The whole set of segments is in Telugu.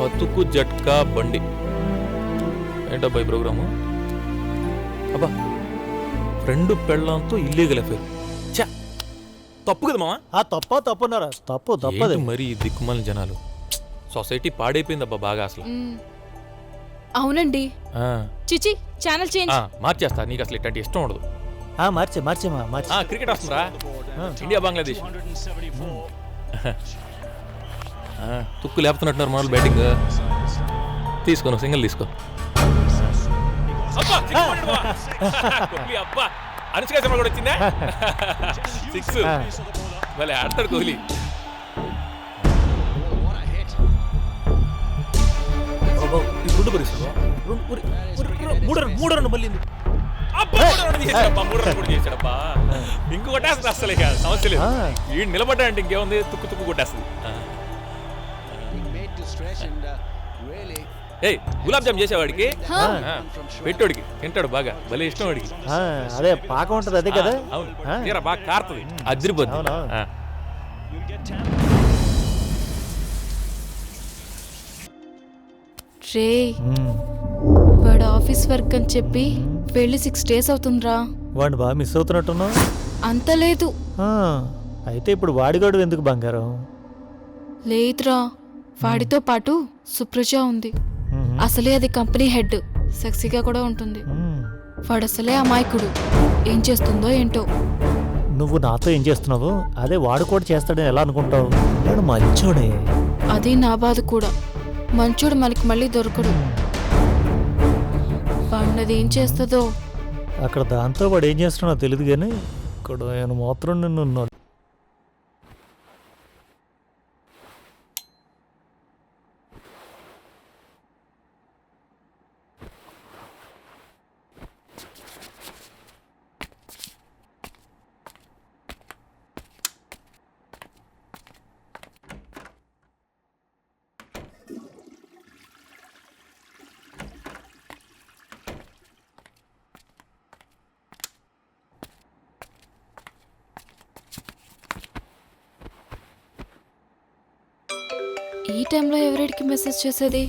బతుకు జట్కా బండి. ఏంటబ్బా ఈ ప్రోగ్రాము? అబ్బా ఫ్రెండ్ పెళ్ళంతో ఇల్లీగల్ అఫేర్ తప్పు కదా మావా? ఆ తప్ప తప్పున్నారా? తప్పు తప్పదు. మరి ఈ దిక్కుమాలిన జనాలు? సొసైటీ పాడైపోయిందబ్బా బాగా అసలు. మ్మ్. అవునండి. ఆ, చిచి ఛానల్ చేంజ్. ఆ, మార్చేస్తా నీకు అసలు ఇట్లాంటి ఇష్టం ఉండదు. ఆ, మార్చే మార్చేమా మార్చి. ఆ, క్రికెట్ వస్తుందా ఇండియా బంగ్లాదేశ్. ఆ, తుక్కు లేపుతున్నట్టున్నారు మనల్ని బ్యాటింగ్ తీసుకో నువ్వు సింగిల్ తీసుకో. అనుష్క శర్మ కూడా వచ్చిందా? సిక్స్. భలే ఆడతాడు కోహ్లీ. మూడు రన్ మూడు రన్ మళ్ళీ అసలు ఇక సమస్య లేదు. ఈ నిలబడ్డా అంటే ఇంకేముంది? తుక్కు తుక్కు కొట్టేస్తుంది. ఏయ్ గులాబ్ జామ్ చేసేవాడికి? పెట్టోడికి తింటాడు బాగా భలే ఇష్టం వాడికి. అదే పాకం ఉంటది అదే కదా? అవును? తీరా బాగా కారుతుంది అదిరిపోద్ది. రే. వాడు ఆఫీస్ వర్క్ అని చెప్పి వెళ్ళి సిక్స్ డేస్ అవుతుందిరా. వాడిని బాగా మిస్ అవుతున్నట్టున్నావు? అంత లేదు. అయితే ఇప్పుడు వాడిగాడు ఎందుకు బంగారం? లేదురా. వాడితో పాటు సుప్రజ ఉంది. అసలే అది కంపెనీ హెడ్. సెక్సీగా కూడా ఉంటుంది. వాడు అసలే అమాయకుడు. ఏం చేస్తుందో ఏంటో. నువ్వు నాతో ఏం చేస్తున్నావు అదే వాడు కూడా చేస్తాడని ఎలా అనుకుంటావు? మంచోడే. అది నా బాధ కూడా. మంచోడు మనకి మళ్ళీ దొరకడు. వాడినది ఏం చేస్తుందో. అక్కడ దాంతో వాడు ఏం చేస్తున్నాడో తెలియదు కానీ ఇక్కడ ఆయన మాత్రం నిన్ను ఈ టైంలో ఎవరికి మెసేజ్ చేసేది?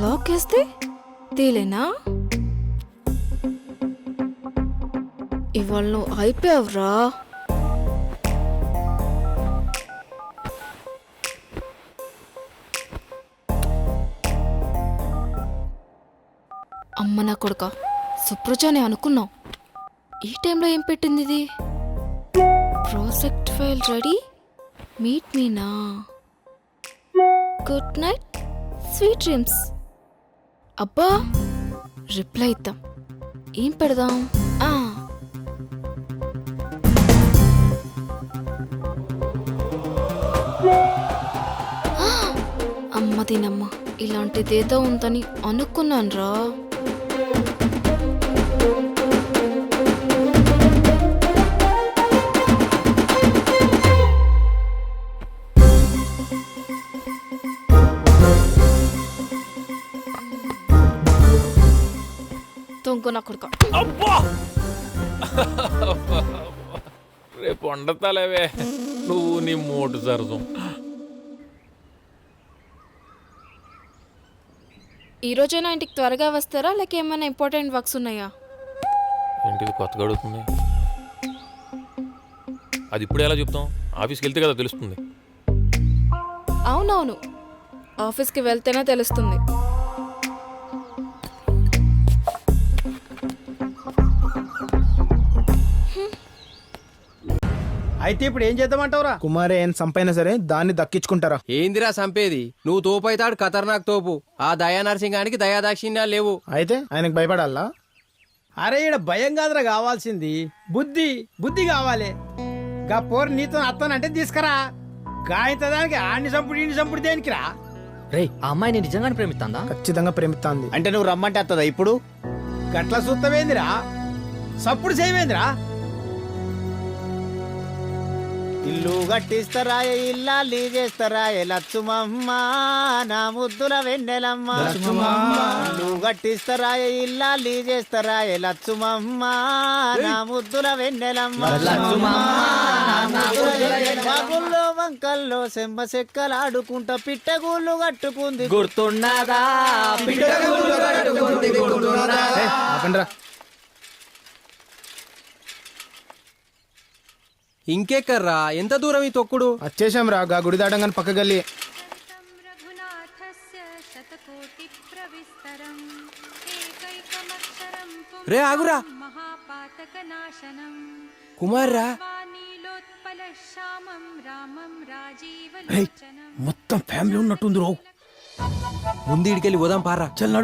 లాక్ వేస్తే తేలేనా? ఇవాళ నువ్వు అయిపోయావురా. అమ్మ నా కొడుక సుప్రజ అని అనుకున్నావు? ఈ టైంలో ఏం పెట్టింది ఇది project file ready? Meet Meena? Good night sweet dreams. అబ్బా రిప్లై ఇద్దాం. ఏం పెడదాం? ఆ, అమ్మ దీనమ్మ ఇలాంటిదేదో ఉందని అనుకున్నాను రా తొంగు నా కొడుక. అబ్బా! రేపు వండతాలేవే. నువ్వు నీ మోటు సరసం. ఈ రోజైనా ఇంటికి త్వరగా వస్తారా? లేక ఏమైనా ఇంపార్టెంట్ వర్క్స్ ఉన్నాయా? ఏంటిది కొత్తగా అడుగుతుంది అది ఇప్పుడే ఎలా చెప్తాం? ఆఫీస్కి వెళ్తే కదా తెలుస్తుంది. అవునవును. ఆఫీస్కి వెళ్తేనే తెలుస్తుంది. అయితే ఇప్పుడు ఏం చేద్దామంటావురా? కుమారే ఏం సంపైనా సరే దాన్ని దక్కించుకుంటారా? ఏందిరా సంపేది? నువ్వు తోపైతాడు ఖతర్నాక్ తోపు. ఆ దయా నరసింహానికి దయాదాక్షిణ్యాలు లేవు. అయితే ఆయనకు భయపడాలా? అరే ఈడ భయం కాదురా కావాల్సింది. బుద్ధి బుద్ధి కావాలి. గా పోరు నీతో అత్తనంటే తీసుకురా. గాయంత దానికి ఆడిని చంపుడు ఈయన చంపుడు దేనికిరా? రే ఆ అమ్మాయిని నిజంగానే ప్రేమిస్తుందా? ఖచ్చితంగా ప్రేమిస్తాంది. అంటే నువ్వు రమ్మంటే వస్తుందా ఇప్పుడు? గట్ల సూత్తవేందిరా సప్పుడు చేయవేందిరా ఇల్లు కట్టిస్తారా ఇల్లాలి చేస్తారా లచ్చుమమ్మ నా ముద్దుల వెన్నెలమ్మ. ఇల్లు కట్టిస్తారా ఇల్లాలి చేస్తారా లచ్చుమమ్మ నా ముద్దుల వెన్నెలమ్మ. బాగుల్లో వంకల్లో సెంబ సెక్కలాడుకుంటా పిట్టగూళ్ళు కట్టుకుంది. గుర్తున్నదా ఇంకెక్కర్రా ఎంత దూరం ఈ తొక్కుడు? వచ్చేసాం రా గా గుడి దాటంగా పక్క గల్లి. రే ఆగురా. కుమార్ రా మొత్తం ఫ్యామిలీ ఉన్నట్టుంది రో ముందు ఇడికెళ్ళి పోదాం పారా చల్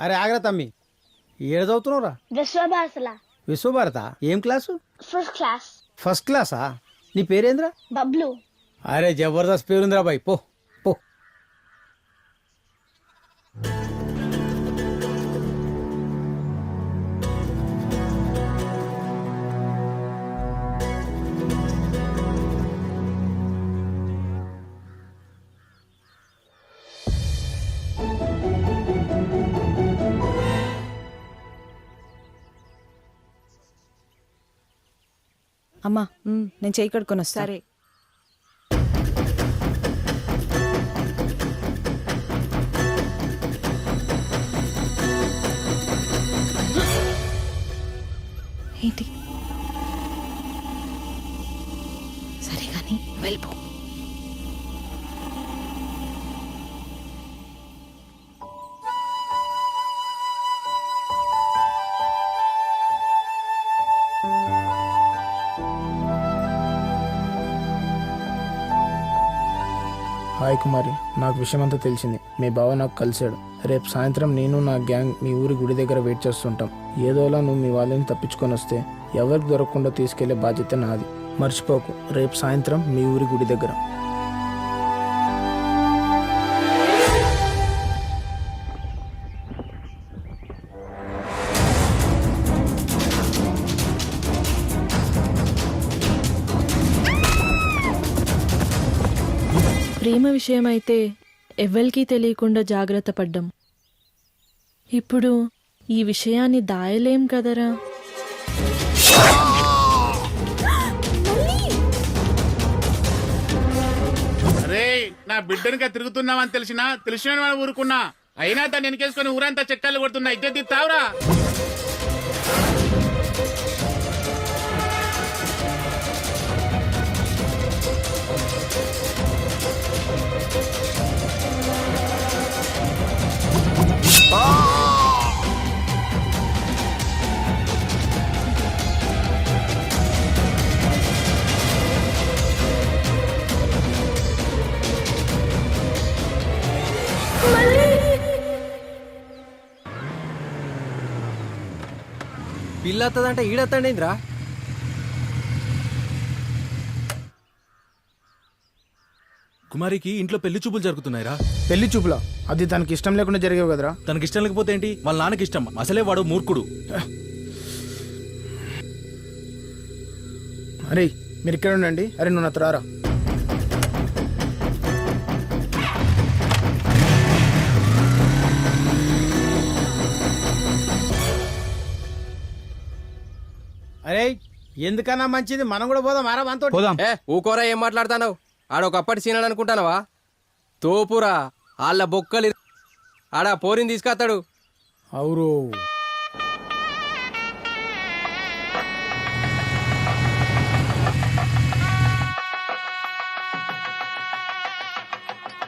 అరే ఆగ్రా తమ్మి. ఏడు చదువుతున్నావురా విశ్వభాసల విశ్వభారత? ఏం క్లాసు? First class. ఫస్ట్ క్లాసా? నీ పేరేంద్రా? బబ్లు. అరే జబర్దస్త్ పేరుందిరా బాయ్ పో. అమ్మా నేను చేయి కడుక్కొని వస్తా సరే. ఏంటి? సరే కానీ వెళ్ళిపో. హాయ్ కుమారి నాకు విషయం అంతా తెలిసింది. మీ బావ నాకు కలిశాడు. రేపు సాయంత్రం నేను నా గ్యాంగ్ మీ ఊరి గుడి దగ్గర వెయిట్ చేస్తుంటాం. ఏదోలా నువ్వు మీ వాళ్ళని తప్పించుకొని వస్తే ఎవరికి దొరకకుండా తీసుకెళ్ళే బాధ్యత నాది. మర్చిపోకు. రేపు సాయంత్రం మీ ఊరి గుడి దగ్గర. ప్రేమ విషయమైతే ఎవ్వరికీ తెలియకుండా జాగ్రత్త పడ్డం. ఇప్పుడు ఈ విషయాన్ని దాయలేం కదరా? రే నా బిడ్డనిగా తిరుగుతున్నావని తెలిసినా తెలిసిన ఊరుకున్నా. అయినా దాన్ని వెనకేసుకొని ఊరంతా చెక్కలు కొడుతున్నా. ఇద్దరు తావురా పిల్ల వస్తుందంటే ఈడత్తండేంద్రా? కుమారికి ఇంట్లో పెళ్ళి చూపులు జరుగుతున్నాయిరా. పెళ్ళి చూపులా? అది తనకి ఇష్టం లేకుండా జరిగేవి కదరా? తనకి ఇష్టం లేకపోతే ఏంటి? వాళ్ళ నాన్నకి ఇష్టం. అసలే వాడు మూర్ఖుడు. అరే మీరు ఇక్కడ ఉండండి. అరే నువ్వు నాతో రారా? ఎందుకన్నా మంచిది? మనం కూడా పోదాం. ఆరా మనతో పోదాం. ఏ ఊకోరా ఏం మాట్లాడుతున్నావు? ఆడొకప్పటి సీనాడు అనుకుంటానవా? తోపురా వాళ్ళ బొక్కలు ఆడ పోరిని తీసుకొస్తాడు. అవురు.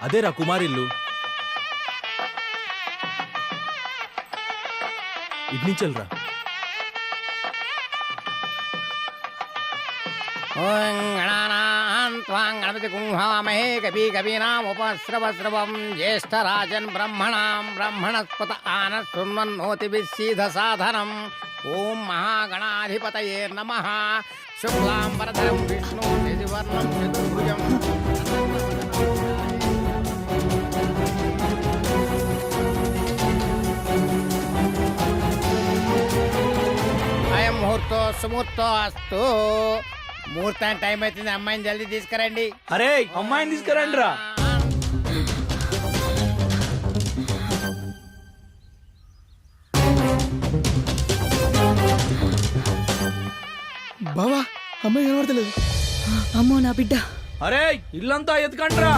అదేరా కుమారిల్లు. ఇటు कुंभामहे कभी कभी नाम त्वां गणपतिगुंहामहे कपिकवीनामुपस्रवस्रवं ज्येष्ठराजन् ब्रह्मणां ब्रह्मणस्पत आनः शृण्वन्नोतिभिश्सीधसाधनम् ॐ महागणाधिपतये महागणाधिपत नम। वरदं विष्णु निधिवर्णं चतुर्भुज। अयं मुहूर्तो सुमुहूर्तो अस्तु ముహూర్తో టైం అవుతుంది అమ్మాయిని జల్దీ తీసుకురండి. అరే అమ్మాయిని తీసుకురండి రా బావా అమ్మాయి కనబడతలేదు అమ్మో నా బిడ్డ. అరే ఇల్లంతా ఎత్తుకండ్రా.